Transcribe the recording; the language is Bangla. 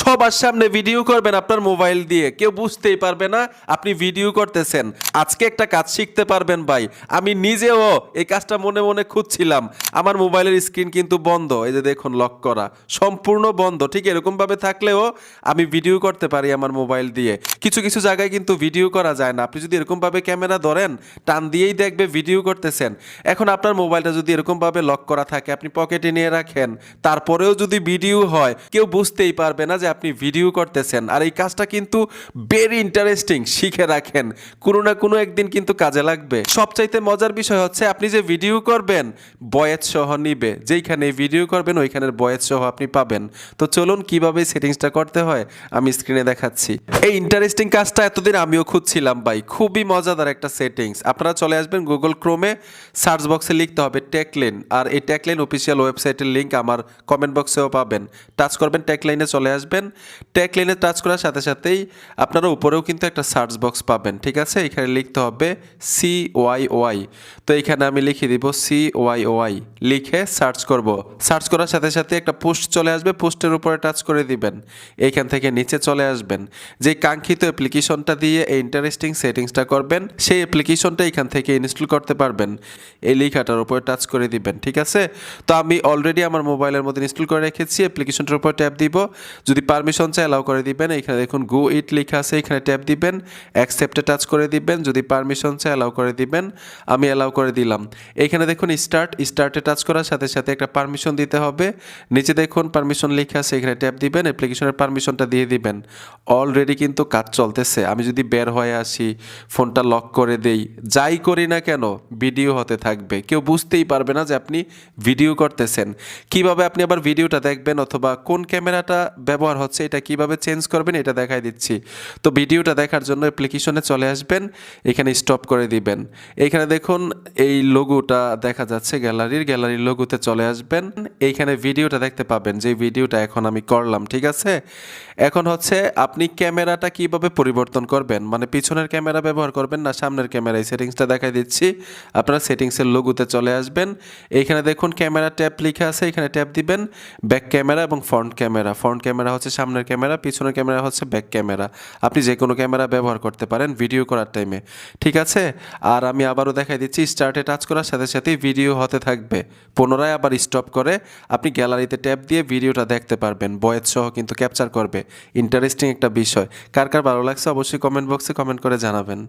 সবার সামনে ভিডিও করবেন আপনার মোবাইল দিয়ে। কেউ বুঝতেই পারবে না আপনি ভিডিও করতেছেন। আজকে একটা কাজ শিখতে পারবেন ভাই। আমি নিজেও এই কাজটা মনে মনে খুঁজছিলাম। আমার মোবাইলের স্ক্রিন কিন্তু বন্ধ। এই যে দেখুন লক করা। সম্পূর্ণ বন্ধ। ঠিক এরকম ভাবে থাকলেও আমি ভিডিও করতে পারি আমার মোবাইল দিয়ে। কিছু কিছু জায়গায় কিন্তু ভিডিও করা যায় না। আপনি যদি এরকমভাবে ক্যামেরা ধরেন, টান দিয়েই দেখবে ভিডিও করতেছেন। এখন আপনার মোবাইলটা যদি এরকমভাবে লক করা থাকে, আপনি পকেটে নিয়ে রাখেন। তারপরেও যদি ভিডিও হয়, কেউ বুঝতেই পারবে না যে আপনি ভিডিও করতেছেন আর এই কাজটা কিন্তু ভেরি ইন্টারেস্টিং শিখে রাখেন। কোনো না কোনো একদিন কিন্তু কাজে লাগবে। সবচাইতে মজার বিষয় হচ্ছে আপনি যে ভিডিও করবেন বয়েস সহ নিবে। যেইখানে ভিডিও করবেন, ওইখানের বয়েস সহ আপনি পাবেন। তো চলুন কীভাবে সেটিংসটা করতে হয়, আমি স্ক্রিনে দেখাচ্ছি। এই ইন্টারেস্টিং কাজটা এতদিন আমিও খুঁজছিলাম ভাই। খুবই মজাদার একটা সেটিংস আপনারা চলে আসবেন গুগল ক্রোমে সার্চ বক্সে লিখতে হবে ট্যাকলেন আর এই ট্যাকলেন অফিসিয়াল ওয়েবসাইটের লিঙ্ক আমার কমেন্ট বক্সেও পাবেন। টাচ করবেন ট্যাকলাইনে চলে আসবেন। ট্যাকলাইনে টাচ করার সাথে সাথেই আপনারা উপরেও কিন্তু একটা সার্চ বক্স পাবেন, ঠিক আছে? এখানে লিখতে হবে সি ওয়াই ওয়াই তো এখানে আমি লিখে দিব সি ওয়াই ওয়াই লিখে সার্চ করব। সার্চ করার সাথে সাথে একটা পোস্ট চলে আসবে, পোস্টের উপরে টাচ করে দিবেন। এইখান থেকে নিচে চলে আসবেন। যে কাঙ্ক্ষিত অ্যাপ্লিকেশনটা দিয়ে এই ইন্টারেস্টিং সেটিংসটা করবেন, সেই অ্যাপ্লিকেশনটা এখান থেকে ইনস্টল করতে পারবেন। এই লেখাটার উপরে টাচ করে দিবেন, ঠিক আছে? তো আমি অলরেডি আমার মোবাইলের মধ্যে ইনস্টল করে রেখেছি অ্যাপ্লিকেশনটার উপর ট্যাপ দিব। যদি পারমিশন চাই অ্যালাউ করে দিবেন। এখানে দেখুন গো ইট লেখা আছে, এখানে ট্যাপ দিবেন অ্যাকসেপ্টে টাচ করে দিবেন। যদি পারমিশন চাই অ্যালাউ করে দিবেন। আমি অ্যালাউ করে দিলাম। এখানে দেখুন স্টার্ট স্টার্টে টাচ করার সাথে সাথে একটা পারমিশন দিতে হবে। নিচে দেখুন পারমিশন লেখা আছে, এখানে ট্যাপ দিবেন অ্যাপ্লিকেশনের পারমিশনটা দিয়ে দিবেন। অলরেডি কিন্তু কাজ চলতেছে। আমি যদি বের হয়ে আসি ফোনটা লক করে দেই, যাই করি না কেন ভিডিও হতে থাকবে। কেউ বুঝতেই পারবে না যে আপনি ভিডিও করতেছেন। কীভাবে আপনি আবার ভিডিওটা দেখবেন? অথবা কোন ক্যামেরাটা ব্যবহার হচ্ছে, এটা কীভাবে চেঞ্জ করবেন এটা দেখাই দিচ্ছি। তো ভিডিওটা দেখার জন্য অ্যাপ্লিকেশনে চলে আসবেন, এখানে স্টপ করে দিবেন। এখানে দেখুন, এই লোগোটা দেখা যাচ্ছে গ্যালারির গ্যালারির লোগোতে চলে আসবেন। এইখানে ভিডিওটা দেখতে পাবেন যে ভিডিওটা এখন আমি করলাম, ঠিক আছে? এখন হচ্ছে আপনি ক্যামেরাটা কীভাবে পরিবর্তন করবেন? মানে পিছনের ক্যামেরা ব্যবহার করবেন না সামনের ক্যামেরা এই সেটিংসটা দেখাই দিচ্ছি। আপনারা সেটিংসের লোগোতে চলে আসবেন। এইখানে দেখুন, ক্যামেরা ট্যাপ লেখা আছে, এখানে ট্যাপ দিবেন। ব্যাক ক্যামেরা এবং ফ্রন্ট ক্যামেরা। ফ্রন্ট ক্যামেরা হচ্ছে সামনের ক্যামেরা, পিছনের ক্যামেরা হচ্ছে ব্যাক ক্যামেরা। আপনি যে কোনো ক্যামেরা ব্যবহার করতে পারেন ভিডিও করার টাইমে ঠিক আছে? আর আমি আবারও দেখাই দিচ্ছি স্টার্টে টাচ করার সাথে সাথেই ভিডিও হতে থাকবে। পুনরায় আবার স্টপ করে আপনি গ্যালারিতে ট্যাপ দিয়ে ভিডিওটা দেখতে পারবেন। বয়েস সহ কিন্তু ক্যাপচার করবে। ইন্টারেস্টিং একটা বিষয়। কার কার ভালো লাগছে অবশ্যই কমেন্ট বক্সে কমেন্ট করে জানাবেন।